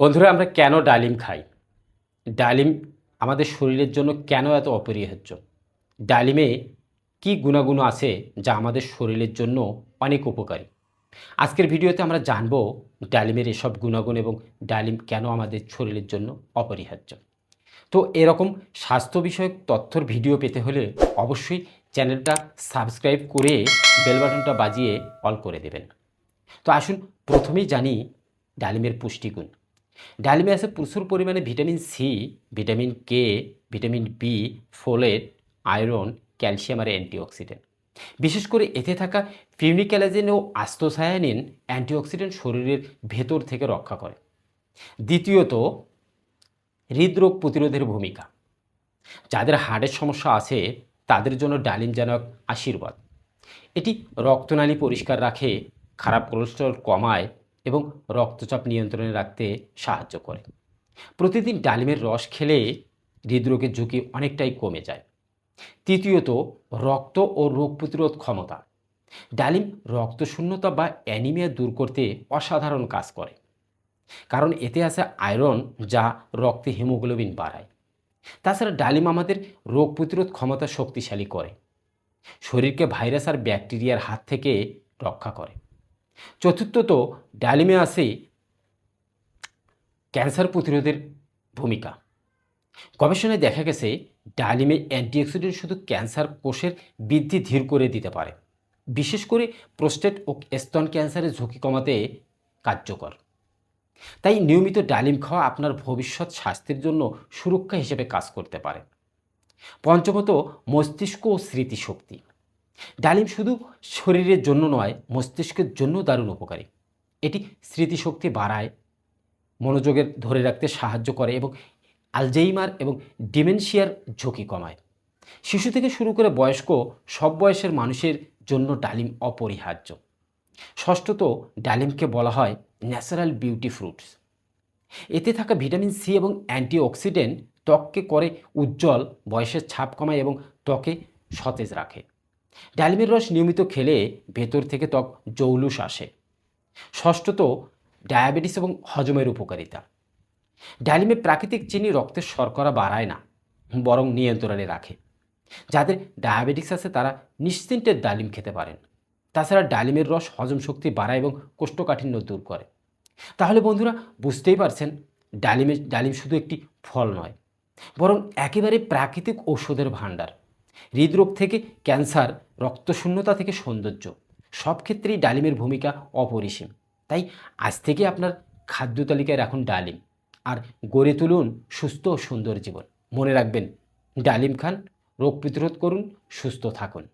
বন্ধুরা, আমরা কেন ডালিম খাই? ডালিম আমাদের শরীরের জন্য কেন এত অপরিহার্য? ডালিমে কি গুণাগুণ আছে যা আমাদের শরীরের জন্য অনেক উপকারী? আজকের ভিডিওতে আমরা জানব ডালিমের এসব গুণাগুণ এবং ডালিম কেন আমাদের শরীরের জন্য অপরিহার্য। তো এরকম স্বাস্থ্য বিষয়ক তথ্যর ভিডিও পেতে হলে অবশ্যই চ্যানেলটা সাবস্ক্রাইব করে বেল বাটনটা বাজিয়ে অল করে দেবেন। তো আসুন প্রথমেই জানি ডালিমের পুষ্টিগুণ। ডালিমে আছে প্রচুর পরিমাণে vitamin C, vitamin K vitamin B folate, iron, calcium আর অ্যান্টিঅক্সিডেন্ট। বিশেষ করে এতে থাকা ফিউনিক্যালাজেন ও আস্তোসায়ানিন অ্যান্টিঅক্সিডেন্ট শরীরের ভেতর থেকে রক্ষা করে। দ্বিতীয়ত, হৃদরোগ প্রতিরোধের ভূমিকা। যাদের হার্টের সমস্যা আছে, তাদের জন্য ডালিম যেন আশীর্বাদ। এটি রক্তনালী পরিষ্কার রাখে, খারাপ কোলেস্টেরল কমায় এবং রক্তচাপ নিয়ন্ত্রণে রাখতে সাহায্য করে। প্রতিদিন ডালিমের রস খেলে হৃদরোগের ঝুঁকি অনেকটাই কমে যায়। তৃতীয়ত, রক্ত ও রোগ প্রতিরোধ ক্ষমতা। ডালিম রক্তশূন্যতা বা অ্যানিমিয়া দূর করতে অসাধারণ কাজ করে। কারণ এতে আছে আয়রন যা রক্তে হিমোগ্লোবিন বাড়ায়। তাছাড়া ডালিম আমাদের রোগ প্রতিরোধ ক্ষমতা শক্তিশালী করে। শরীরকে ভাইরাস আর ব্যাকটেরিয়ার হাত থেকে রক্ষা করে। চতুর্থত ডালিমে আছে ক্যান্সার প্রতিরোধের ভূমিকা। গবেষণায় দেখা গেছে, ডালিমে অ্যান্টিঅক্সিডেন্ট শুধু ক্যান্সার কোষের বৃদ্ধি ধীর করে দিতে পারে। বিশেষ করে প্রোস্টেট ও স্তন ক্যান্সারের ঝুঁকি কমাতে কার্যকর। তাই নিয়মিত ডালিম খাওয়া আপনার ভবিষ্যৎ স্বাস্থ্যের জন্য সুরক্ষা হিসেবে কাজ করতে পারে। পঞ্চমত, মস্তিষ্ক ও স্মৃতিশক্তি। ডালিম শুধু শরীরের জন্য নয়, মস্তিষ্কের জন্য দারুণ উপকারী। এটি স্মৃতিশক্তি বাড়ায়, মনোযোগের ধরে রাখতে সাহায্য করে এবং আলজেইমার এবং ডিমেনশিয়ার ঝুঁকি কমায়। শিশু থেকে শুরু করে বয়স্ক, সব বয়সের মানুষের জন্য ডালিম অপরিহার্য। ষষ্ঠত ডালিমকে বলা হয় ন্যাচারাল বিউটি ফ্রুটস। এতে থাকা ভিটামিন সি এবং অ্যান্টিঅক্সিডেন্ট ত্বককে করে উজ্জ্বল, বয়সের ছাপ কমায় এবং ত্বকে সতেজ রাখে। ডালিমের রস নিয়মিত খেলে ভেতর থেকে ত্বক জৌলুস আসে। ষষ্ঠত, ডায়াবেটিস এবং হজমের উপকারিতা। ডালিমে প্রাকৃতিক চিনি রক্তের শর্করা বাড়ায় না, বরং নিয়ন্ত্রণে রাখে। যাদের ডায়াবেটিস আছে, তারা নিশ্চিন্তে ডালিম খেতে পারেন। তাছাড়া ডালিমের রস হজম শক্তি বাড়ায় এবং কোষ্ঠকাঠিন্য দূর করে। তাহলে বন্ধুরা, বুঝতেই পারছেন ডালিমের ডালিম শুধু একটি ফল নয়, বরং একেবারে প্রাকৃতিক ঔষধের ভাণ্ডার। হৃদরোগ থেকে ক্যান্সার, রক্তশূন্যতা থেকে সৌন্দর্য, সব ক্ষেত্রেই ডালিমের ভূমিকা অপরিসীম। তাই আজ থেকে আপনার খাদ্য তালিকায় রাখুন ডালিম আর গড়ে তুলুন সুস্থ ও সুন্দর জীবন। মনে রাখবেন, ডালিম খান, রোগ প্রতিরোধ করুন, সুস্থ থাকুন।